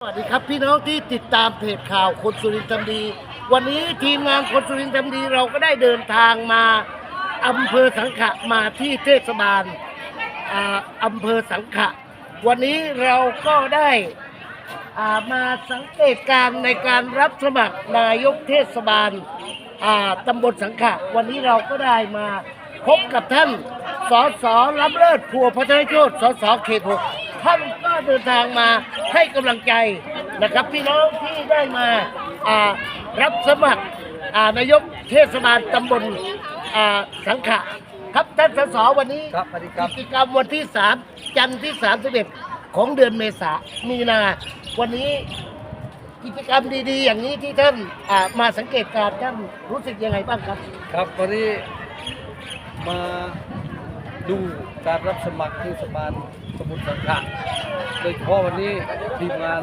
สวัสดีครับพี่น้องที่ติดตามเพจข่าวคนสุรินทร์ทำดี วันนี้ทีมงานคนสุรินทร์ทำดีเราก็ได้เดินทางมาอำเภอสังขะมาที่เทศบาลอ่าอำเภอสังขะ วันนี้เราก็ได้อ่ามาสังเกตการณ์ในการรับสมัครนายกเทศบาลอ่าตำบลสังขะ วันนี้เราก็ได้มาพบกับท่านสสรับเลิศพัวพัฒนโชตสสเขตหก ท่านก็เดินทางมาให้กำลังใจนะครับ พี่น้องที่ได้มาอ่ารับสมัครอ่านายกเทศบาลตำบลอ่าสังขะครับท่านสสวันนี้ครับสวัสดีครับกิจกรรมวันที่ 3 จันทร์ที่31ของเดือนเมษามีนา วันนี้กิจกรรมดีๆ อย่างนี้ที่ท่านอ่ามาสังเกตการณ์ท่านรู้สึกยังไงบ้างครับ ครับวันนี้มา ดูการรับสมัครเทศบาลสมุทรสงครามโดยเฉพาะวันนี้ทีมงาน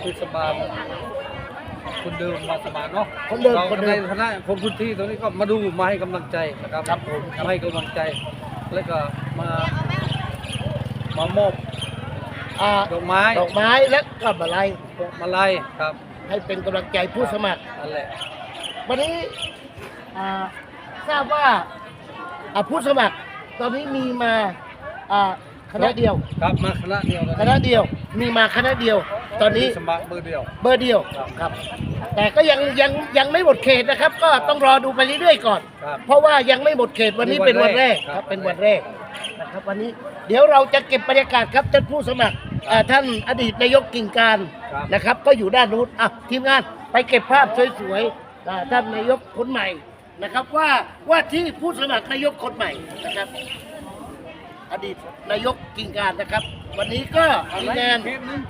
เทศบาลคนเดิมมาสมัครเนาะคนเดิมราคนเดิม ในฐานะคนพื้นที่ตรงนี้ก็มาดูมาให้กำลังใจนะครับครับผมมาให้กำลังใจ แล้วก็มามามอบอ่าดอกไม้ดอกไม้และกับอะไรพวงมาลัยครับให้เป็นกำลังใจผู้สมัคร นั่นแหละวันนี้อ่าทราบว่าอ่าผู้สมัคร ตอนนี้มีมาอ่าคณะเดียว ครับมาคณะเดียวคณะเดียว มีมาคณะเดียว ตอนนี้สมัครเบอร์เดียว เบอร์เดียวครับ แต่ก็ยังยังยังไม่หมดเขตนะครับ ก็ต้องรอดูไปเรื่อยๆก่อน ครับเพราะว่ายังไม่หมดเขตวันนี้เป็นวันแรกครับครับเป็นวันแรกนะครับ วันนี้เดี๋ยวเราจะเก็บบรรยากาศครับท่านผู้สมัครอ่าท่านอดีตนายกกิ่งการครับ นะครับ ก็อยู่ด้านนู้นอะทีมงานไปเก็บภาพสวยๆอ่าท่านนายกคนใหม่ นะครับว่าว่าที่ผู้สมัครนายกคนใหม่นะครับ อดีตนายกกิ่งการนะครับ วันนี้ก็ทีมงาน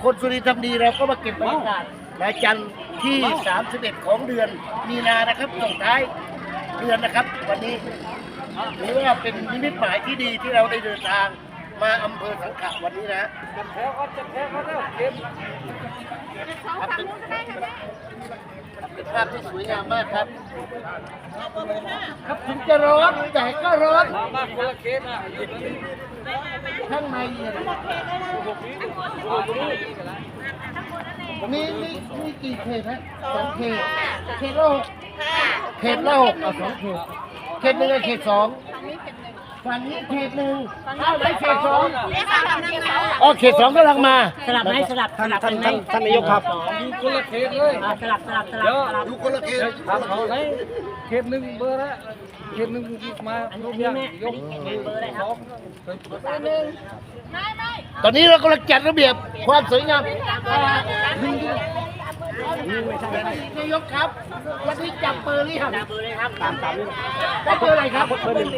คนสุรินทร์ทำดีเราก็มาเก็บบรรยากาศนะจันทร์ที่ 31 ของเดือนมีนานะครับส่งท้ายเดือนนะครับ วันนี้ถือว่าเป็นนิมิตหมายที่ดีที่เราได้เดินทางมาอำเภอสังขะวันนี้นะจะแพ้ก็จะแพ้ก็ได้เก็บครับ เป็นเป็นภาพที่สวยงามมากครับ ครับถึงจะร้อนแต่ก็ร้อนมามาคนละเคสนะอยู่ตรงนี้ข้างในเย็นมีมีมีกี่เขตฮะสองเขตเขตละหกเขตละหกเอาสองเขตเขตหนึ่งกับเขตสอง ฝั่งนี้เขตหนึ่งอ้าวไหนเขตสองอ๋อเขตสองกำลังมาสลับไหมสลับสลับกันไหมท่านนายกครับ อยู่คนละเคสเลยอ่าสลับสลับสลัเดี๋ยวบสลับ อยู่คนละเคสครับเขาไหนเคสหนึ่งเบอร์ละเคสหนึ่งมาอันยกนี้ยังแม่ยกอันนี้เบอร์อะไรคสรับองตอนนี้เรากำลังจัดระเบียบความสวยงามอ่าดีดี นายกครับ วันนี้จับเบอร์หรือยังเบอร์เลยครับตามตามนี่ได้เบอร์อะไรครับเบอร์หนึ่ง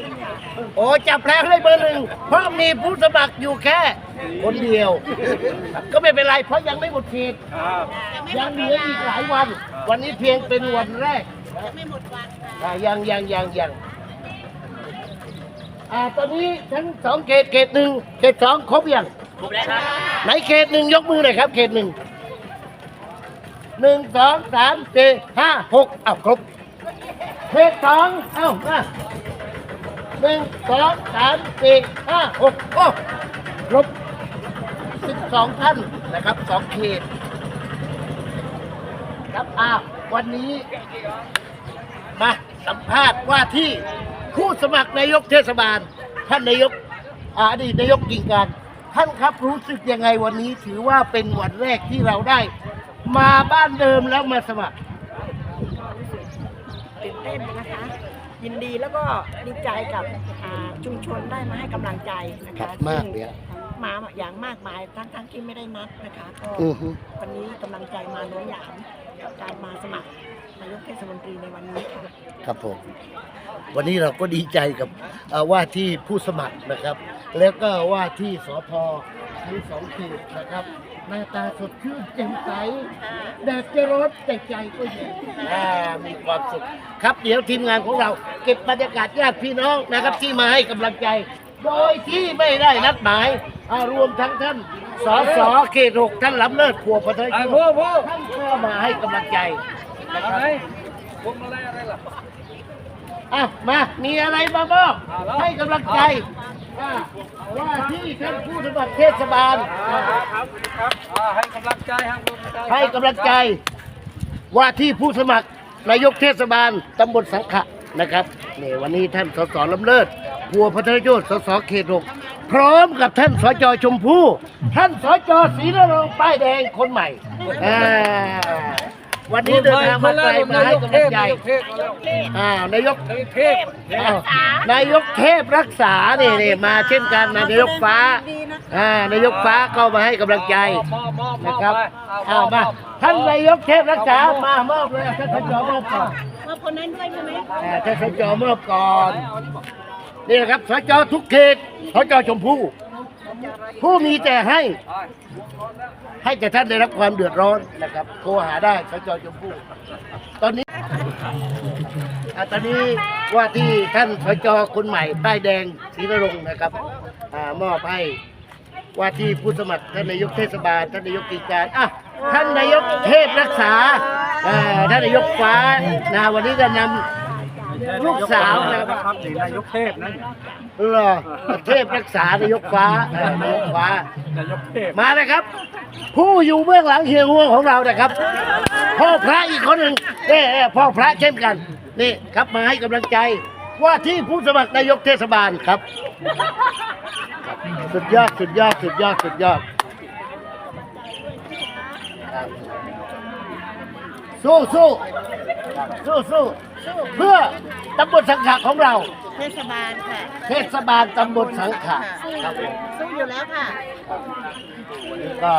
โอ้จับแล้วได้เบอร์หนึ่งเพราะมีผู้สมัครอยู่แค่คนเดียว ก็ไม่เป็นไร เพราะยังไม่หมดเขตยังเหลืออีกหลายวัน วันนี้เพียงเป็นวันแรกไม่หมดวันยังยังยังยังอ่าตอนนี้ทั้งสองเขตเขตหนึ่งเขตสองครบยังครบแล้วครับไหนเขตหนึ่งยกมือหน่อยครับ เขตหนึ่ง หนึ่งสองสามสี่ห้าหกอ้าวครบเขสองเอ้ามาหนึ่งสองสามสี่ห้าหกโอ้ครบสิบสองท่านนะครับสองเขตครับอ้าววันนี้มาสัมภาษณ์ว่าที่ผู้สมัครนายกเทศบาล ท่านนายกอาอดีตนายกกิ่งการท่านครับรู้สึกยังไงวันนี้ถือว่าเป็นวันแรกที่เราได้ มาบ้านเดิมแล้วมาสมัครตื่นเต้นนะคะ ยินดีแล้วก็ดีใจกับอ่าชุมชนได้มาให้กำลังใจนะครัคะบมากเลยอะซึ่งมาอย่างมากมายทั้งทั้งๆที่ไม่ได้นัดนะคะก็อือฮึวันนี้กำลังใจมาล้นหลามกับการมาสมัครนายกเทศมนตรีในวันนี้ค่ะ ครับผม วันนี้เราก็ดีใจกับเอ่อว่าที่ผู้สมัครนะครับ แล้วก็ว่าที่สพทั้งสองเขตนะครับ หน้าตาสดชื่นแจ่มใสแดดจะร้อนแต่ใจก็เย็นอ่ามีความสุขครับเดี๋ยวทีมงานของเรา เก็บบรรยากาศญาติพี่น้องนะครับที่มาให้กำลังใจ โดยที่ไม่ได้นัดหมายอ่ารวมทั้งท่านสสเขตหกท่านล้ำเลิศขัวพัทยไอ้าพ่อพ่อท่านก็มาให้กำลังใจนะคอะรับไรพวงมาลัยอะไรล่ะอะมา มีอะไรมาบอกอ่าแล้วให้กำลังใจ ว่าว่าที่ท่านผู้สมัครเทศบาล ให้กำลังใจให้กำลังใจให้กำลังใจว่าที่ผู้สมัครนายกเทศบาลตำบลสังขะนะครับนี่วันนี้ท่านสสลำเลิศบัวพัฒนโยศสสเขตหกพร้อมกับท่านสจชมพู่ท่านสจศรีนรงค์ป้ายแดงคนใหม่อ่า วันนี้เดินทางมาไกลมาให้กำลังใจนายกเทพมาแล้วอ่านายกนายกเทพอ้าวนายกเทพรักษาเนี่ยเนี่ยมาเช่นกันนะนายกฟ้าอ่านายกฟ้าเข้ามาให้กำลังใจมอบมอบมนะอบครับไปเอามาท่านนายกเทพรักษามามอบเลยท่านสจมอบก่อนมาคนนั้นด้วยใช่ไหมอ่าท่านสจมอบก่อนนี่นะครับสจทุกเขตสจชมพู่ผู้มีแต่ให้ ให้แต่ท่านได้รับความเดือดร้อนนะครับโทรหาได้สจชมพู่ตอนนี้อ่าตอนนี้ว่าที่ท่านสจคนใหม่ป้ายแดงศรีนรงค์นะครับอ่ามอบให้ว่าที่ผู้สมัครท่านนายกเทศบาลท่านนายกกิจการอะท่านนายกเทพรักษาอ่าท่านนายกฟ้านะวันนี้ก็นำ ลูกสาวนะครับครับนี่นายกเทพนั่นเหรอเทพรักษานายกฟ้าเออนายกฟ้า นายกเทพมาเลยครับ ผู้อยู่เบื้องหลังเฮียหัวของเรานะครับ พ่อพระอีกคนหนึ่งเอ่พ่อพระเช่นกันนี่ครับมาให้กำลังใจว่าที่ผู้สมัครนายกเทศบาลครับ สุดยอดสุดยอดสุดยอดสุดยอดครับสู้สู้สู้สู้ เพื่อตำบลสังขะของเรา เทศบาลค่ะ เทศบาลตำบลสังขะสู้ครับผมสู้อยู่แล้วค่ะ นี่ก็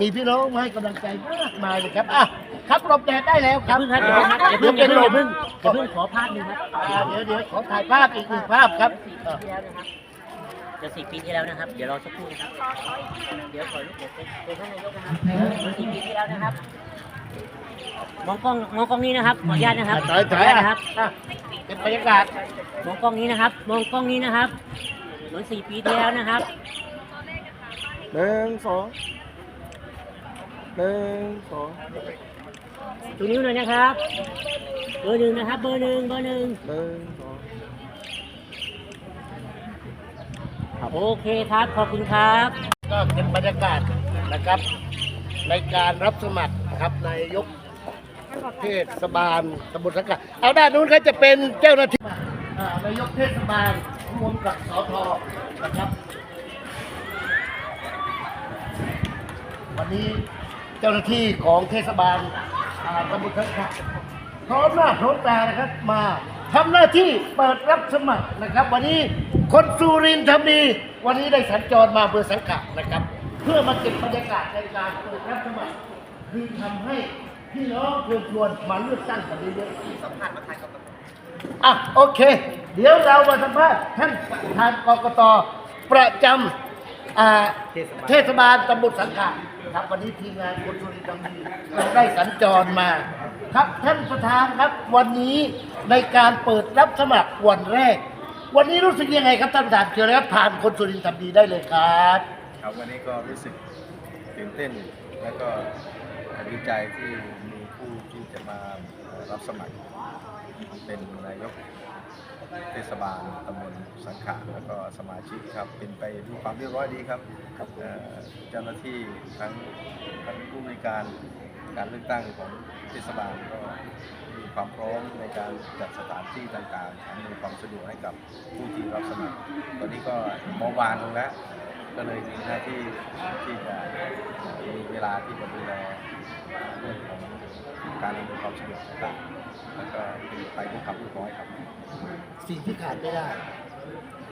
มีพี่น้องมาให้กำลังใจมากมายเลยครับอะครับหลบแดดได้แล้วครับเพิ่งครับเดี๋ยวครับเดี๋ยวเป็นลมเพิ่งเดี๋ยวเพิ่งขอภาพหนึงครับอ่าเดี๋ยวเดี๋ยวขอถ่ายภาพอีกหนึ่งภาพครับอะจะสี่ปีที่แล้วนะครับ เดี๋ยวรอสักครู่นะครับ เดี๋ยวขอรูปเดี๋ยวเป็นเป็นท่านนายกนะครับจะสี่ปีที่แล้วนะครับ มองกล้องมองกล้องนี้นะครับขออนุญาตนะครับถ่ายขอถ่าอยนุญาตนะครับอะเป็นบรรยากาศมองกล้องนี้นะครับ มองกล้องนี้นะครับเหมือนสี่ปีที่แล้วนะครับ หนึ่งสองหนึ่งสองชูนิ้วหน่อยนะครับ เบอร์หนึ่งนะครับ เบอร์หนึ่งเบอร์หนึ่งหนึ่งสองโอเคครับ ขอบคุณครับ ก็เป็นบรรยากาศนะครับ ในการรับสมัครนะครับนายกเทศบาลตำบลสังขะเอาด้านนู้นก็จะเป็นเจ้าหน้าที่นายกเทศบาลรวมกับสทนะครับ วันนี้เจ้าหน้าที่ของเทศบาลตำบลสังขะพร้อมหน้าพร้อมตานะครับมาทำหน้าที่เปิดรับสมัครนะครับ วันนี้คนสุรินทร์ทำดี วันนี้ได้สัญจรมาเบอร์สังขะนะครับ เพื่อมาเก็บบรรยากาศในการเปิดรับสมัครคือทำให้พี่น้องชวนชวนๆมาเลือกตั้งกันเยอะๆสัมภาษณ์มาถ่ายกับอะโอเค เดี๋ยวเรามาสัมภาษณ์ท่านประธานกกตประจำอ่าเทศบาลตำบลสังขะครับวันนี้ทีมงานคนสุรินทร์ทำดีเราได้สัญจรมา ครับท่านประธานครับวันนี้ในการเปิดรับสมัครวันแรก วันนี้รู้สึกยังไงครับท่านประธานเชิญครับผ่านคนสุรินทร์ทำดีได้เลยครับ ครับวันนี้ก็รู้สึกตื่นเต้น แล้วก็ดีใจที่มีผู้ที่จะมารับสมัคร เป็นนายกเทศบาลตำบลสังขะแล้วก็สมาชิกครับ เป็นไปด้วยความเรียบร้อยดีครับเจ้าหน้าที่ทั้งทั้งผู้บริการการเลือกตั้งของเทศบาลก็มีความพร้อมในการจัดสถานที่ต่างๆอำนวยความสะดวกให้กับผู้ที่รับสมัคร ตอนนี้ก็มอวานลงแล้ว ก็เลยมีหน้าที่ที่จะมีเวลาที่จะดูแลเรื่องของการอำนวยความสะดวกต่างๆแล้วก็เป็นไปด้วยความเรียบร้อยครับสิ่งที่ขาดไม่ได้ ครับ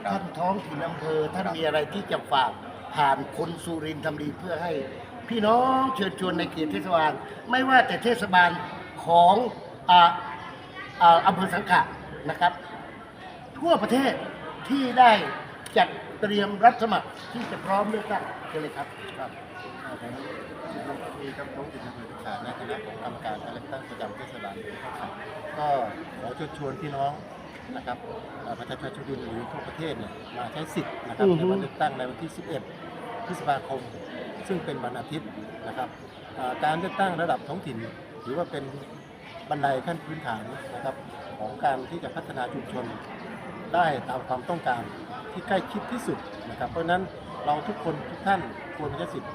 ท่านท้องถิ่นอำเภอท่านมีอะไรที่จะฝากผ่านคนสุรินทร์ทำดีเพื่อให้ พี่น้องเชิญชวนในเขตเทศบาล ไม่ว่าแต่เทศบาลของอ่าอ่าอำเภอสังขะนะครับ ทั่วประเทศที่ได้ จัดเตรียมรับสมัครที่จะพร้อมเลือกตั้งเชิญเลยครับครับมีกำท้องถิ่นอำเภอสังขารในคณะของกรรมการการเลือกตั้งประจำเทศบาลเมืองสังขารก็ขอเชิญชวนพี่น้องนะครับประชาชนชนบุรีหรือทั่วประเทศเนี่ยมาใช้สิทธิ์นะครับในวันเลือกตั้งในวันที่ 11 พฤษภาคม ซึ่งเป็นวันอาทิตย์นะครับการเลือกตั้งระดับท้องถิ่นถือว่าเป็นบันไดขั้นพื้นฐานนะครับของการที่จะพัฒนาชุมชนได้ตามความต้องการ ที่ใกล้ชิดที่สุดนะครับ เพราะฉะนั้นเราทุกคนทุกท่านควรใช้สิทธิ์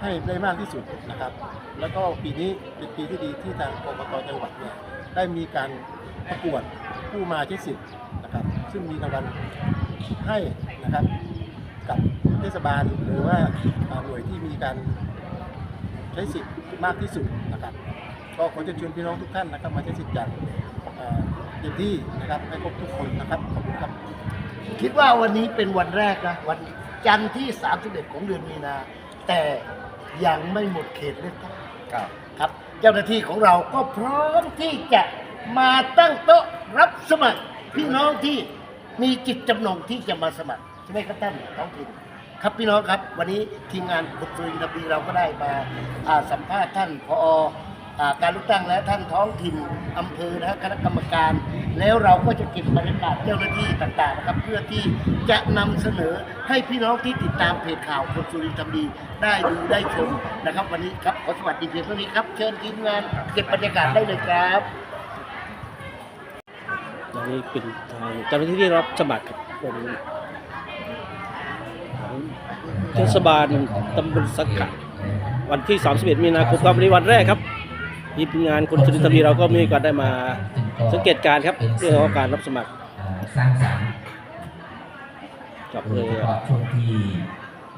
ให้ได้มากที่สุดนะครับ แล้วก็ปีนี้เป็นปีที่ดีที่ทางกกตจังหวัดเนี่ยได้มีการประกวดผู้มาใช้สิทธิ์นะครับ ซึ่งมีรางวัลให้นะครับกับเทศบาลหรือว่าหน่วยที่มีการใช้สิทธิ์มากที่สุดนะครับ ก็ขอเชิญชวนพี่น้องทุกท่านนะครับ มาใช้สิทธิ์อย่างเอ่อเต็มที่นะครับให้ครบทุกคนนะครับขอบคุณครับ คิดว่าวันนี้เป็นวันแรกนะวันจันทร์ที่ 31 ของเดือนมีนา แต่ยังไม่หมดเขตเลือกตั้งครับ ครับ เจ้าหน้าที่ของเราก็พร้อมที่จะมาตั้งโต๊ะรับสมัครพี่น้องที่มีจิตจำนงที่จะมาสมัครใช่ไหมครับท่านท้องถิ่นครับพี่น้องครับ วันนี้ทีมงานคุณสุรินทร์ดีเราก็ได้มาอ่าสัมภาษณ์ท่านพออ่าการเลือกตั้งและท่านท้องถิ่นอำเภอนะคณะกรรมการแล้วเราก็จะเก็บบรรยากาศเจ้าหน้าที่ต่างๆนะครับ เพื่อที่จะนำเสนอให้พี่น้องที่ติดตามเพจข่าวคนสุรินทร์ทำดีได้ดูได้ชมนะครับ วันนี้ครับขอสวัสดีเพียงเท่านี้ครับ เชิญทีมงานเก็บบรรยากาศได้เลยครับตอนนี้เป็นทางเจ้าหน้าที่ที่รับสมัครครับเป็นเทศบาลตำบลสักขะวันที่ 31 มีนาคมครับวันนี้วันแรกครับทีมงานคนสุรินทร์ธานีเราก็มีโอกาสได้มา สังเกตการณ์ครับเรื่องของการรับสมัครเอ่อสร้างสรรค์กับโดเลยยเฉพาะช่วงที่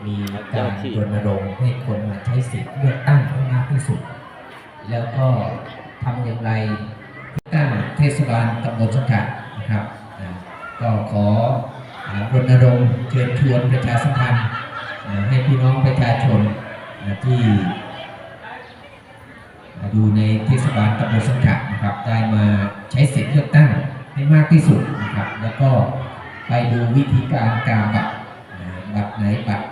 มีเจ้าการหน้าที่รณรงค์ให้คนมาใช้สิทธิ์เลือกตั้งให้มากที่สุด แล้วก็ทำอย่างไรตั้งเทศบาลตำบลสังขะนะครับอ่าก็ขออ่ารณรงค์เชิญชวนประชาสัมพันธ์อ่าให้พี่น้องประชาชนอ่าที่ อยู่ในเทศบาลตำบลสังขะนะครับ ได้มาใช้สิทธิ์เลือกตั้งให้มากที่สุดนะครับ แล้วก็ไปดูวิธีการกาบัตรบัตรไหนบัตร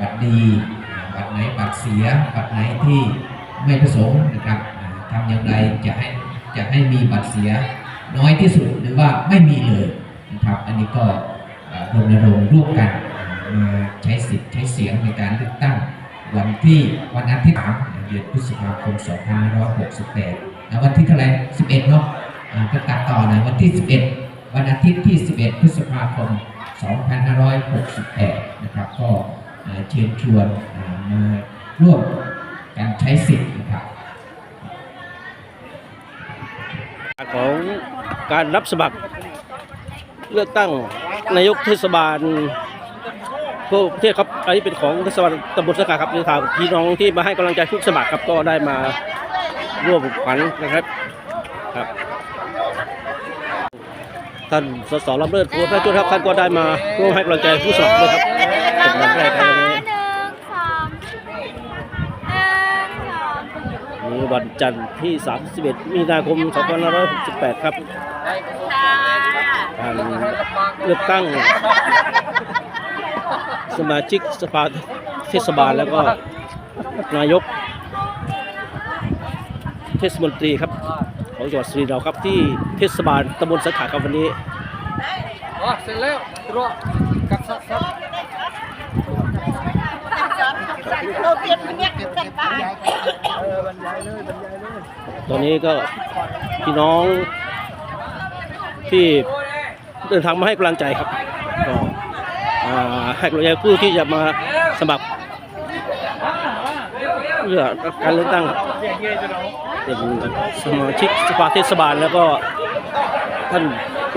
บัตรดีบัตรไหนบัตรเสียบัตรไหนที่ไม่ประสงค์นะครับอ่าทำอย่างไรจะให้จะให้มีบัตรเสียน้อยที่สุดหรือว่าไม่มีเลยนะครับ อันนี้ก็รณรงค์ร่วมกันมาใช้สิทธิ์ใช้เสียงในการเลือกตั้งวันที่วันอาทิตย์3 เดือนพฤษภาคม 2568นะวันที่เท่าไหร่11 เนาะก็ตัดต่อหนะวันที่ 11 วันอาทิตย์ที่ 11 พฤษภาคม 2568 นะครับ ก็เชิญชวนมาร่วมการใช้สิทธิ์นะครับของการรับสมัครเลือกตั้งนายกเทศบาล ทั่วประเทศครับอันนี้เป็นของเทศบาลตำบลสักขะครับในทางพี่น้องที่มาให้กำลังใจทุกสมัครครับก็ได้มาร่วมขวัญนะครับครับ ท่านสสลำเลิศพัวพระจุลครับท่านก็ได้มาร่วมให้กำลังใจผู้สมัครด้วยครับเป็นวันแรกครับวันนี้หนึ่งสองหนึ่งสองวันนี้วันจันทร์ที่ 31 มีนาคม 2568 ครับค่ะการเลือกตั้ง สมาชิกสภาเทศบาลแล้วก็นายกเทศมนตรีครับของจังหวัดสุรินทร์เราครับที่เทศบาลตำบลสังขะครับวันนี้อ๋อเสร็จแล้วรอกับซักซักเราเตรียมเนี่ยกันบ้านตอนนี้ก็พี่น้องที่เดินทางมาให้กำลังใจครับ ให้กำลังใจผู้ที่จะมาสมัครเพื่อรับการเลือกตั้งครับเป็นสมาชิกสภาเทศบาลแล้วก็ท่าน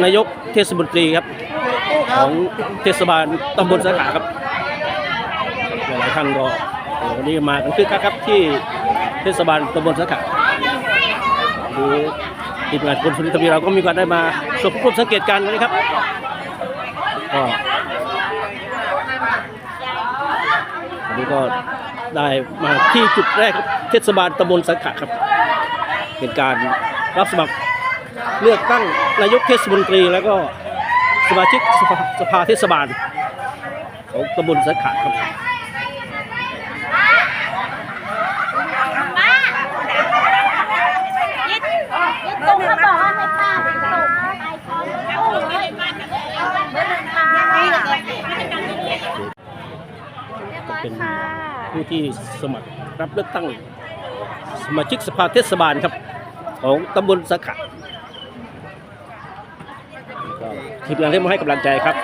นายกเทศมนตรีครับ ของเทศบาลตำบลสาขาครับหลายท่านก็โอ้วันนี้มากันคึกคักครับที่เทศบาลตำบลสาขาดูทีมงานคนสุรินทร์ทวีเราก็มีกาสได้มาชมรวมสังเกตการณ์วันนี้ครับก็ วันนี้ก็ได้มาที่จุดแรกครับเทศบาลตำบลสังขะครับ เป็นการรับสมัครเลือกตั้งนายกเทศมนตรี แล้วก็สมาชิกสภาสภาเทศบาลของตำบลสังขะครับ ยึดยึดตรงเขาบอกว่าให้ป้าไปตกไปคอนโอ้ยเบอร์หนึ่งค่ะเรียบร้อย เป็น ค่ะ ผู้ ที่สมัครรับเลือกตั้งสมาชิกสภาเทศบาลครับ ของตำบลสังขะทีมงานที่มาให้กำลังใจครับ